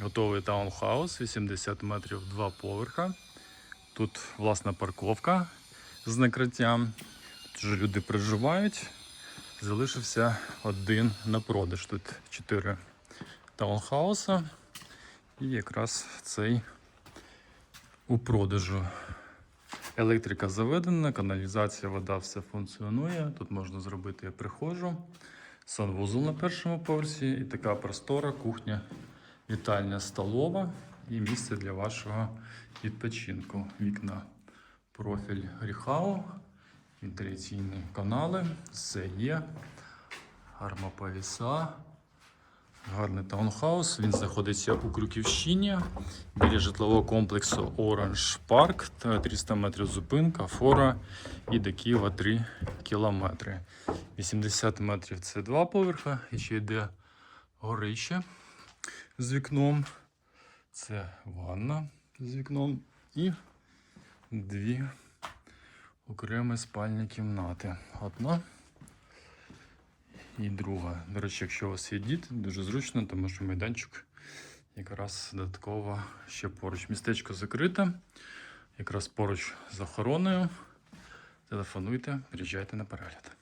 Готовий таунхаус, 80 метрів, два поверха. Тут власна парковка з накриттям. Тут вже люди проживають. Залишився один на продаж. Тут 4 таунхауса. І якраз цей у продажу. Електрика заведена, каналізація, вода, все функціонує. Тут можна зробити прихожу, санвузол на першому поверсі і така простора кухня, вітальня столова і місце для вашого відпочинку. Вікна, профіль Ріхау, вентиляційні канали, все є. Армоповіса. Гарний таунхаус. Він знаходиться у Крюківщині біля житлового комплексу Orange Park. Та 300 метрів зупинка, фора і до Києва 3 кілометри. 80 метрів це два поверха. І ще йде горище з вікном. Це ванна з вікном і дві окремі спальні кімнати. Одна і друга. До речі, якщо у вас є діти, дуже зручно, тому що майданчик якраз додатково ще поруч. Містечко закрите, якраз поруч з охороною. Телефонуйте, приїжджайте на перегляд.